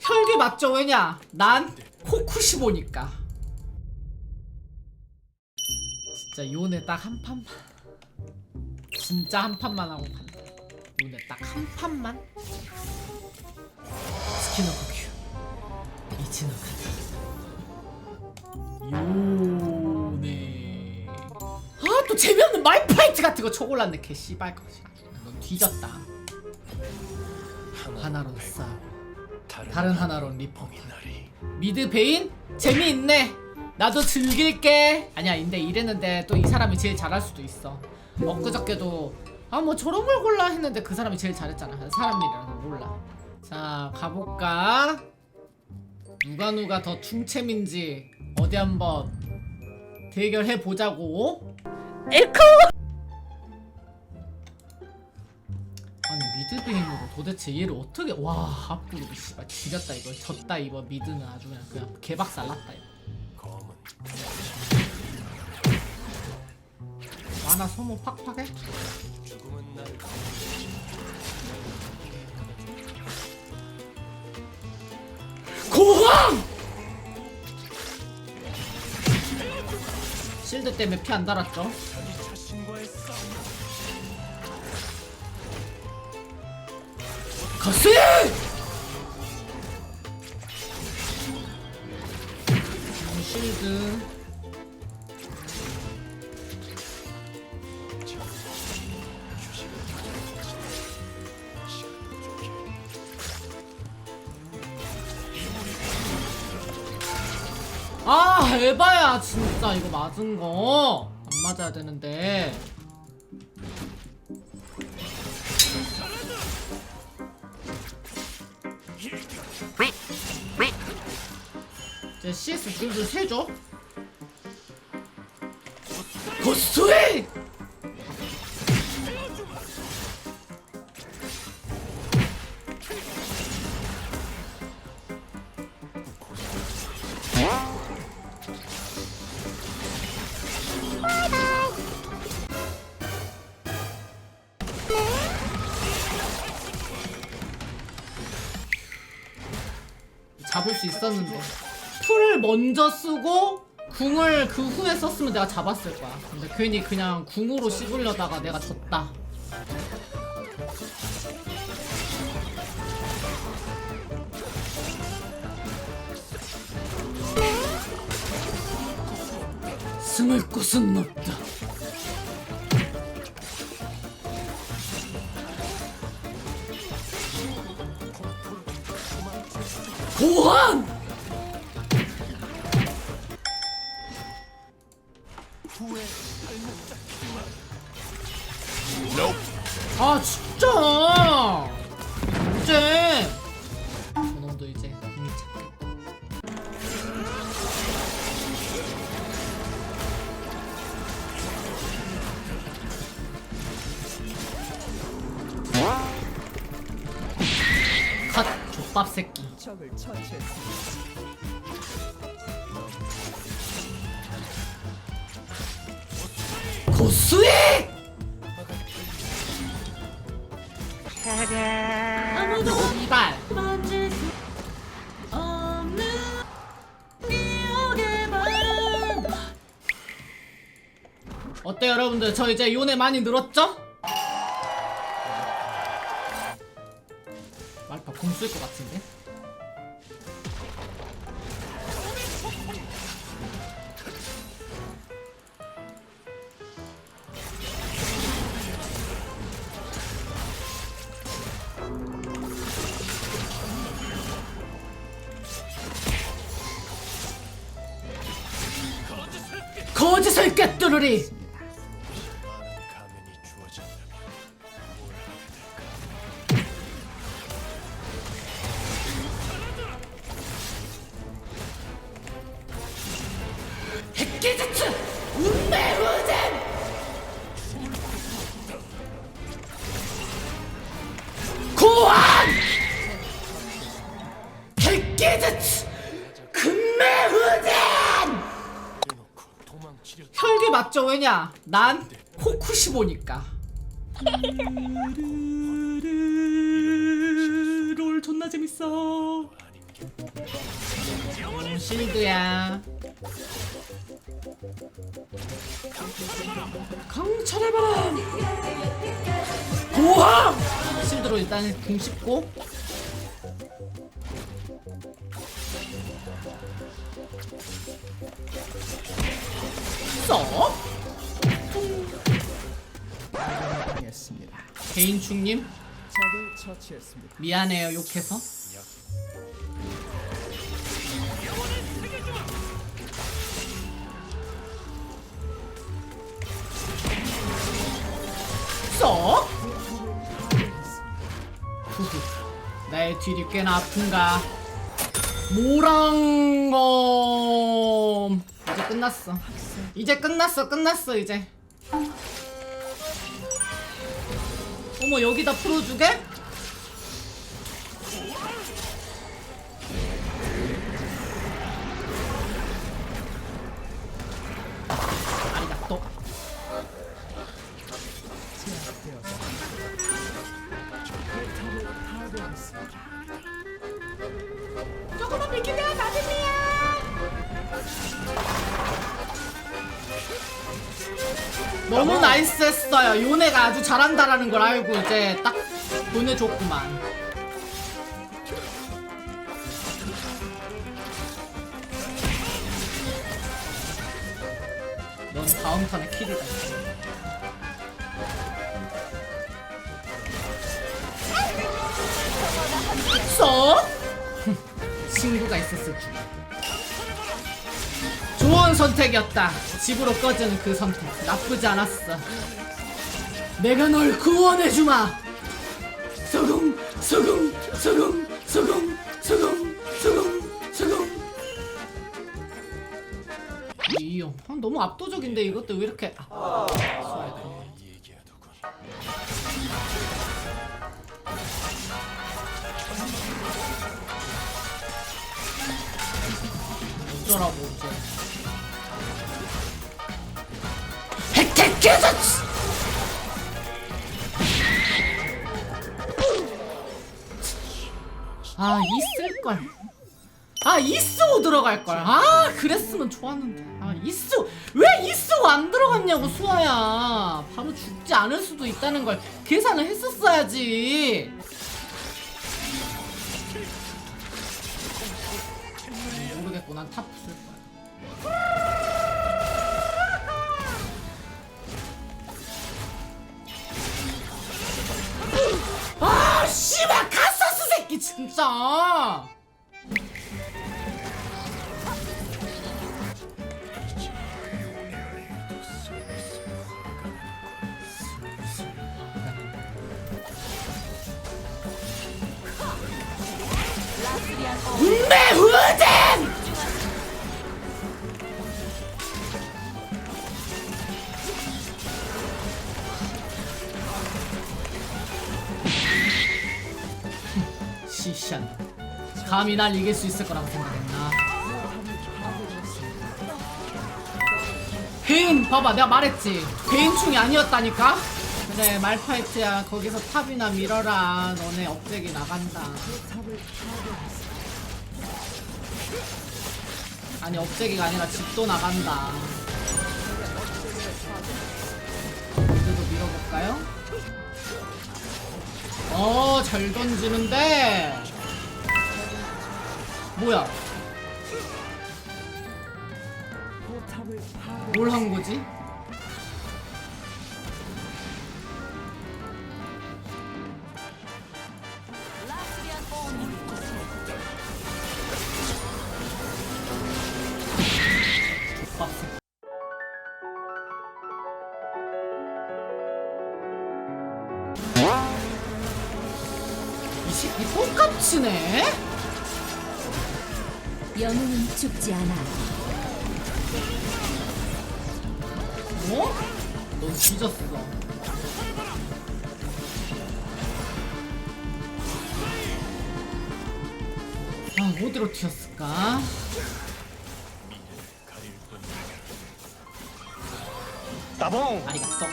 혈기 맞죠 왜냐? 난 포쿠시보니까. 진짜 요네 딱 한 판만. 진짜 한 판만 하고 간다. 요네 딱 한 판만 스키노쿠 이치노 가자 요네. 아또 재미없는 마이파이트 같은 거 쳐골랐네 개 씨발 거지 넌 뒤졌다. 하나로 싸우고 다른 하나로 리포트 미드 베인? 재미있네. 나도 즐길게. 아니야 근데 이랬는데 또 이 사람이 제일 잘할 수도 있어. 엊그저께도 아 뭐 저런 걸 골라 했는데 그 사람이 제일 잘했잖아. 사람 일이라서 몰라 자 가볼까? 누가 누가 더 충챔인지 어디 한번 대결해 보자고. 에코! 아니 미드베인으로 도대체 얘를 어떻게 와 앞으로 씨발 지렸다 이거. 졌다 이거 미드는 아주 그냥 그냥 개박살 났다 이거. 만화 소모 팍팍해? 실드 때문에 피 안 달았죠? 가스! 음, 실드 아 에바야 진짜. 이거 맞은 거. 안 맞아야 되는데. 이제 CS 줄줄 세죠 고스트웨이 잡을 수 있었는데. 풀을 먼저 쓰고 궁을 그 후에 썼으면 내가 잡았을 거야. 근데 괜히 그냥 궁으로 씹으려다가 내가 졌다. 숨을 곳은 없다 고환! 아 진짜! 이제! 저놈도 이제 이미 찾겠다. 컷 족밥 새끼 적을 처치했습니다. 고수익! 아무도 이발 만질 수 없는 기억의 방 어때 여러분들 저 이제 요네 많이 늘었죠? 말파 공쓸 것 같은데? 거짓을 꿰뚫으리? 가면이 핵기지츠 운매우 왜냐 난 코쿠시보니까. 롤 존나 재밌어. 실드야. 강철해봐라 고함 실드로 일단 궁 씹고 쏙 당했습니다. 개인충님? 적을 처치했습니다. 미안해요 욕해서. 쏙 후후 나의 뒤이 꽤나 아픈가? 모랑검. 이제 끝났어. 이제 끝났어 끝났어 이제 어머 여기다 풀어주게? 조금만 밀기면 맞으세요 너무 나이스 했어요. 요네가 아주 잘한다라는 걸 알고 이제 딱 보내줬구만. 넌 다음 턴에 킬이다. 써? 친구가 있었을 줄 선택이었다. 집으로 꺼지는 그 선택. 나쁘지 않았어. 내가 널 구원해주마. 소금 소금 소금 소금 소금 소금 소금 아, 너무 압도적인데 이것도 왜 이렇게 아, 이제 헷헷해졌지 아 있을걸. 아 이스오 들어갈걸. 아 그랬으면 좋았는데. 아 이스오 왜 이스오 안 들어갔냐고 수아야. 바로 죽지 않을 수도 있다는 걸 계산을 했었어야지. 모르겠고 난탑쓸 아 씨발 카사스 새끼 진짜! 운 시시한 감히 날 이길 수 있을 거라고 생각했나? 개인 봐봐 내가 말했지. 개인충이 아니었다니까? 그래 말파이트야. 거기서 탑이나 밀어라. 너네 억제기 나간다. 아니 억제기가 아니라 집도 나간다. 이제도 밀어볼까요? 어, 잘 던지는데. 뭐야? 뭘 한 거지? 이 새끼 똑같이네? 영웅은 죽지 않아. 뭐? 넌 뒤졌어. 아, 어디로 튀었을까? 따봉. 아리가또.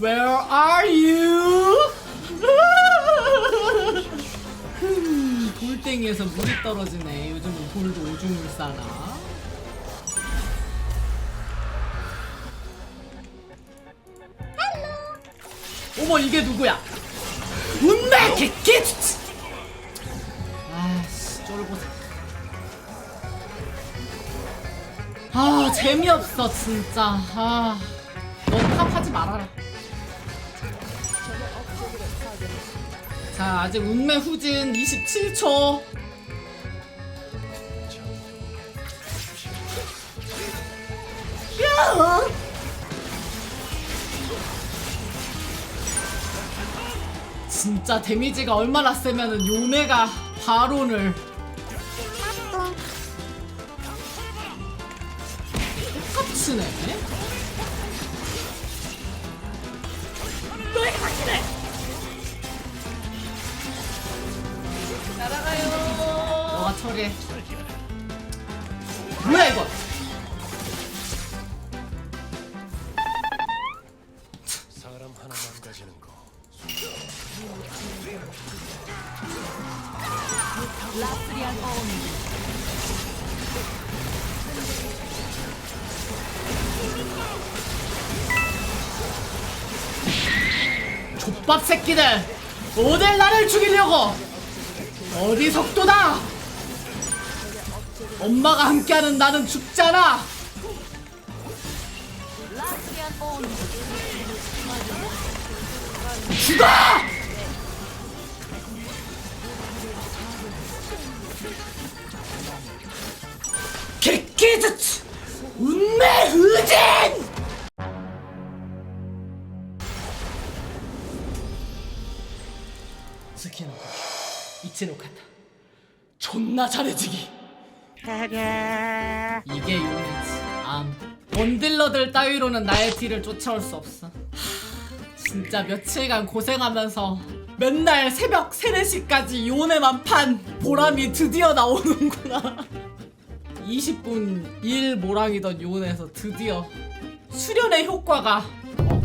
Where are you? 흠, 돌덩이에서 물이 떨어지네. 요즘은 돌도 오줌을 싸나. 어머 이게 누구야? 운매 개끼! 아씨 쫄보새. 아 재미없어 진짜 아넌 탑하지 말아라 자 아직 운매 후진 27초 야! 진짜 데미지가 얼마나 세면은 요네가 바론을 똑같이네 너의 바퀴네 날아가요. 너가 처리해. 뭐야 이거? 사람 하나 망가지는 거. 족밥 새끼들 오늘 나를 죽이려고 어디 속도다! 엄마가 함께하는 나는 죽잖아! 죽어! 개끼즈 존나 잘해지기. 이게 요네지 암. 원딜러들 따위로는 나의 뒤를 쫓아올 수 없어. 하, 진짜 며칠간 고생하면서 맨날 새벽 3, 4시까지 요네만 판 보람이 드디어 나오는구나. 20분 일 모랑이던 요네에서 드디어 수련의 효과가. 어,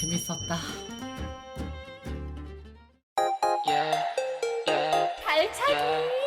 재밌었다 차기.